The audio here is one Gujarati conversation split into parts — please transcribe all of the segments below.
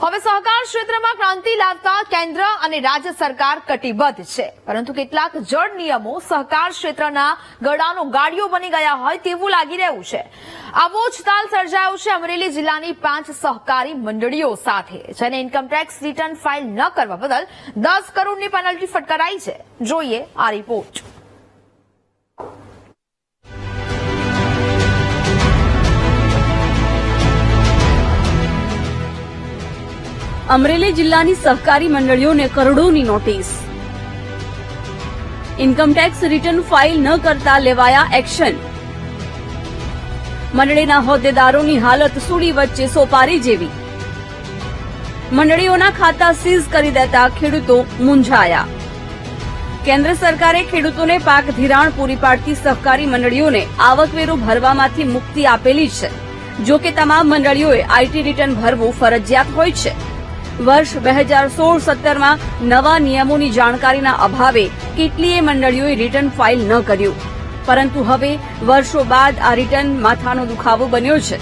હવે સહકાર ક્ષેત્રમાં ક્રાંતિ લાવતા કેન્દ્ર અને રાજ્ય સરકાર કટિબદ્ધ છે. પરંતુ કેટલાક જળ નિયમો સહકાર ક્ષેત્રના ગળાનો ગાડીઓ બની ગયા હોય તેવું લાગી રહ્યું છે. આવો જ તાલ સર્જાયો છે અમરેલી જિલ્લાની પાંચ સહકારી મંડળીઓ સાથે, જેને ઇન્કમટેક્સ રિટર્ન ફાઇલ ન કરવા બદલ દસ કરોડની પેનલ્ટી ફટકારાઈ છે. જોઈએ આ રિપોર્ટ અમરેલી જિલ્લાની સહકારી મંડળીઓને કરોડોની નોટિસ. ઇન્કમટેક્સ રિટર્ન ફાઇલ ન કરતા લેવાયા એક્શન મંડળીના હોદ્દેદારોની હાલત સુડી વચ્ચે સોપારી જેવી. મંડળીઓના ખાતા સીઝ કરી દેતા ખેડૂતો મૂંઝાયા. કેન્દ્ર સરકારે ખેડૂતોને પાક ધિરાણ પૂરી પાડતી સહકારી મંડળીઓને આવકવેરો ભરવામાંથી મુક્તિ આપેલી છે. જો કે તમામ મંડળીઓએ આઈટી રિટર્ન ભરવું ફરજિયાત હોય છે. વર્ષ બે હજાર સોળ સત્તરમાં નવા નિયમોની જાણકારીના અભાવે કેટલીય મંડળીઓએ રિટર્ન ફાઇલ ન કર્યું. પરંતુ હવે વર્ષો બાદ આ રિટર્ન માથાનો દુખાવો બન્યો છે.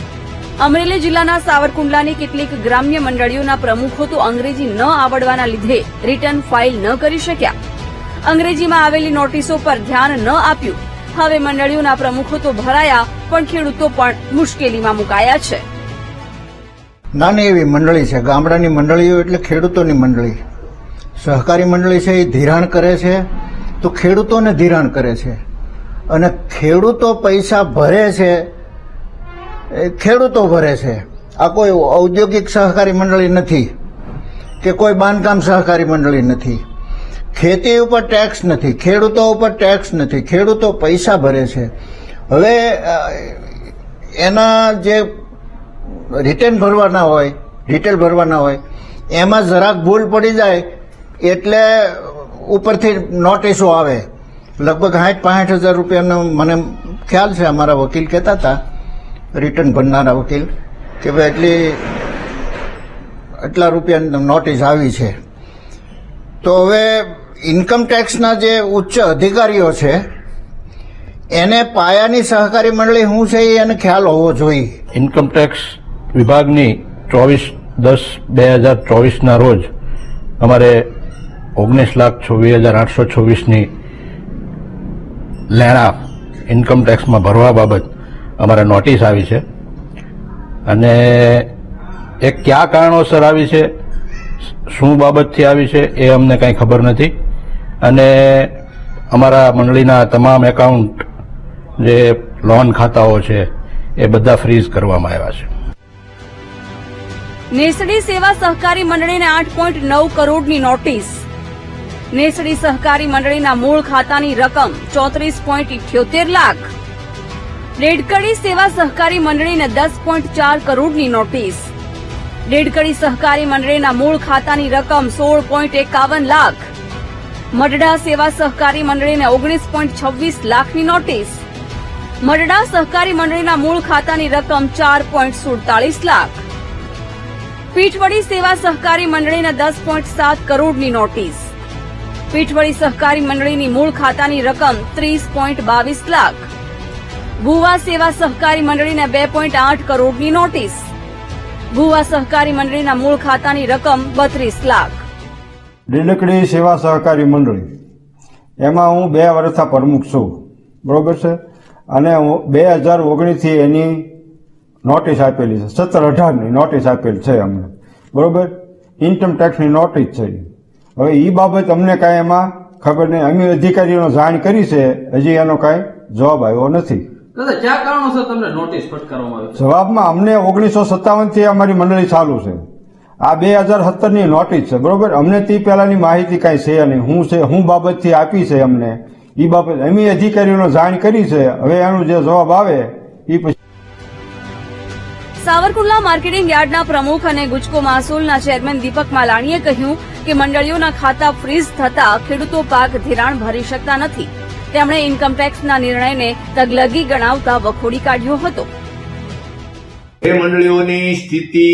અમરેલી જિલ્લાના સાવરકુંડલાની કેટલીક ગ્રામ્ય મંડળીઓના પ્રમુખો તો અંગ્રેજી ન આવડવાના લીધે રિટર્ન ફાઇલ ન કરી શક્યા. અંગ્રેજીમાં આવેલી નોટિસો પર ધ્યાન ન આપ્યું. હવે મંડળીઓના પ્રમુખો તો ભરાયા, પણ ખેડૂતો પણ મુશ્કેલીમાં મુકાયા છે. નાની એવી મંડળી છે. ગામડાની મંડળીઓ એટલે ખેડૂતોની મંડળી. સહકારી મંડળી છે, એ ધિરાણ કરે છે. તો ખેડૂતોને ધિરાણ કરે છે. અને ખેડૂતો પૈસા ભરે છે ખેડૂતો ભરે છે. આ કોઈ ઔદ્યોગિક સહકારી મંડળી નથી કે કોઈ બાંધકામ સહકારી મંડળી નથી. ખેતી ઉપર ટેક્સ નથી, ખેડૂતો ઉપર ટેક્સ નથી. ખેડૂતો પૈસા ભરે છે. હવે એના જે રિટર્ન ભરવાના હોય ડિટેલ ભરવાના હોય, એમાં જરાક ભૂલ પડી જાય એટલે ઉપરથી નોટિસો આવે. લગભગ સાઠ પાંઠ હજાર રૂપિયાનો મને ખ્યાલ છે, અમારા વકીલ કહેતા હતા રિટર્ન ભરનારા વકીલ, કે ભાઈ એટલી, એટલા રૂપિયાની નોટિસ આવી છે. તો હવે ઇન્કમ ટેક્સના જે ઉચ્ચ અધિકારીઓ છે, એને પાયાની સહકારી મંડળી શું છે એને ખ્યાલ હોવો જોઈએ. ઇન્કમટેક્સ વિભાગની ચોવીસ દસ બે હજાર ચોવીસના રોજ અમારે ઓગણીસ લાખ છવ્વીસ હજાર આઠસો છવ્વીસની લેણા ઇન્કમટેક્સમાં ભરવા બાબત અમારે નોટિસ આવી છે. અને એ કયા કારણોસર આવી છે, શું બાબતથી આવી છે, એ અમને કાંઈ ખબર નથી. અને અમારા મંડળીના તમામ એકાઉન્ટ જે લોન ખાતાઓ છે, એ બધા ફ્રીઝ કરવામાં આવ્યા છે. નેસડી સેવા સહકારી મંડળીને આઠ પોઈન્ટ નવ કરોડની નોટિસ. નેસડી સહકારી મંડળીના મૂળ ખાતાની રકમ ચોત્રીસ પોઈન્ટ ઇઠ્યોતેર લાખ. રેડકડી સેવા સહકારી મંડળીને દસ પોઈન્ટ ચાર કરોડની નોટિસ. રેડકડી સહકારી મંડળીના મૂળ ખાતાની રકમ સોળ પોઈન્ટ એકાવન લાખ. મડડા સેવા સહકારી મંડળીને ઓગણીસ પોઈન્ટ છવ્વીસ લાખની નોટિસ. મડડા સહકારી મંડળીના મૂળ ખાતાની રકમ ચાર પોઈન્ટ સુડતાલીસ લાખ. પીઠવડી સેવા સહકારી મંડળીને દસ પોઈન્ટ સાત કરોડની નોટિસ. પીઠવડી સહકારી મંડળીની મૂળ ખાતાની રકમ ત્રીસ પોઈન્ટ બાવીસ લાખ. ભુવા સેવા સહકારી મંડળીને બે પોઈન્ટ આઠ કરોડની નોટિસ. ભુવા સહકારી મંડળીના મૂળ ખાતાની રકમ બત્રીસ લાખ. લીલકડી સેવા સહકારી મંડળી. એમાં હું બે વર્ષના પ્રમુખ છું. બરોબર છે? અને બે હજાર ઓગણીસથી એની નોટિસ આપેલી છે. સત્તર અઢારની નોટિસ આપેલી છે અમને. બરોબર? ઇન્કમ ટેક્સની નોટિસ છે. હવે એ બાબત અમને કાંઈ એમાં ખબર નહીં. અમે અધિકારીઓનો જાણ કરી છે. હજી એનો કાંઈ જવાબ આવ્યો નથી. જવાબમાં અમને ઓગણીસો સત્તાવનથી અમારી મંડળી ચાલુ છે. આ બે હજાર સત્તરની નોટિસ છે. બરોબર? અમને તે પહેલાની માહિતી કાંઈ છે નહીં. હું છે હું બાબતથી આપી છે અમને. એ બાબત અમે અધિકારીઓને જાણ કરી છે. હવે એનો જે જવાબ આવે એ પછી સાવરકુંડલા માર્કેટિંગ યાર્ડના પ્રમુખ અને ગુજકો મહાસૂલના ચેરમેન દીપક માલાણીએ કહ્યું કે મંડળીઓના ખાતા ફ્રીઝ થતા ખેડૂતો પાક ધિરાણ ભરી શકતા નથી. તેમણે ઇન્કમટેક્સના નિર્ણયને તગલગી ગણાવતા વખોડી કાઢ્યો હતો. એ મંડળીઓની સ્થિતિ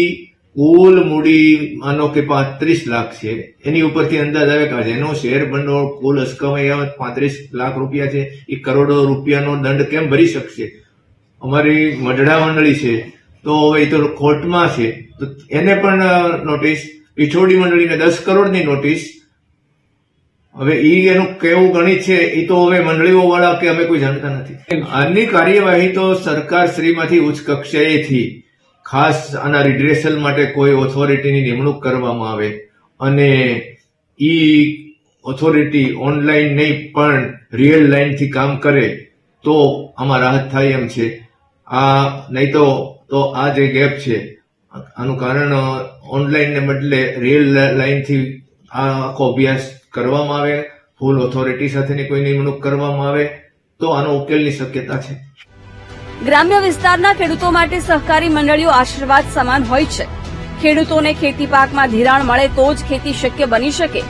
કુલ મૂડી માનો કે પાંત્રીસ લાખ છે. એની ઉપરથી અંદાજ આવે કે એનો શેર ભંડોળ કુલ અસ્કમાઈ પાંત્રીસ લાખ રૂપિયા છે. એ કરોડો રૂપિયાનો દંડ કેમ ભરી શકશે? અમારી મઢડા મંડળી છે. તો હવે એ તો કોર્ટમાં છે. તો એને પણ નોટિસ પિછોડી મંડળીને દસ કરોડની નોટિસ હવે એ એનું કેવું ગણિત છે એ તો હવે મંડળીઓ વાળા કે અમે કોઈ જાણતા નથી. આની કાર્યવાહી તો સરકાર શ્રીમાંથી ઉચ્ચ કક્ષાએથી ખાસ આના રિડ્રેસલ માટે કોઈ ઓથોરિટીની નિમણૂક કરવામાં આવે. અને એ ઓથોરિટી ઓનલાઈન નહીં, પણ રિયલ લાઈનથી કામ કરે તો આમાં રાહત થાય એમ છે. આ નહીં તો તો આ જે ગેપ છે, આનું કારણ ઓનલાઈન ને બદલે રિયલ લાઈનથી આ આખો અભ્યાસ કરવામાં આવે ફૂલ ઓથોરિટી સાથેની કોઈ નિમણૂક કરવામાં આવે, તો આનો ઉકેલની શક્યતા છે. ગ્રામ્ય વિસ્તારના ખેડૂતો માટે સહકારી મંડળીઓ આશીર્વાદ સમાન હોય છે. ખેડૂતોને ખેતી પાકમાં ધિરાણ મળે તો જ ખેતી શક્ય બની શકે.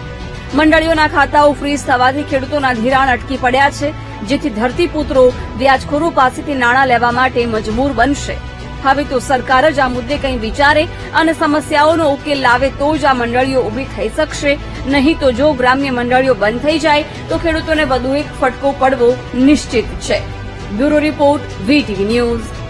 મંડળીઓના ખાતાઓ ફ્રીઝ થવાથી ખેડૂતોના ધિરાણ અટકી પડ્યા છે, જેથી ધરતીપુત્રો વ્યાજખોરો પાસેથી નાણાં લેવા માટે મજબૂર બનશે. હવે તો સરકાર જ આ મુદ્દે કંઈ વિચારે અને સમસ્યાઓનો ઉકેલ લાવે તો જ આ મંડળીઓ ઊભી થઈ શકશે. નહીં તો જો ગ્રામ્ય મંડળીઓ બંધ થઈ જાય, તો ખેડૂતોને વધુ એક ફટકો પડવો નિશ્ચિત છે. Bureau report VTV news.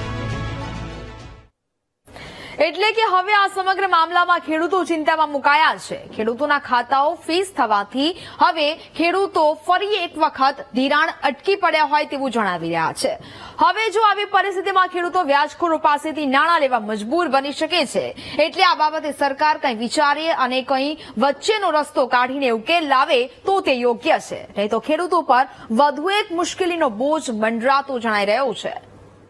એટલે કે હવે આ સમગ્ર મામલામાં ખેડૂતો ચિંતામાં મુકાયા છે. ખેડૂતોના ખાતાઓ ફીસ થવાથી હવે ખેડૂતો ફરી એક વખત ધિરાણ અટકી પડ્યા હોય તેવું જણાવી રહ્યા છે. હવે જો આવી પરિસ્થિતિમાં ખેડૂતો વ્યાજખોરો પાસેથી નાણાં લેવા મજબૂર બની શકે છે, એટલે આ બાબતે સરકાર કંઈ વિચારે અને કંઈ વચ્ચેનો રસ્તો કાઢીને ઉકેલ લાવે તો તે યોગ્ય છે. નહીં તો ખેડૂતો પર વધુ એક મુશ્કેલીનો બોજ મંડરાતો જણાઈ રહ્યો છે.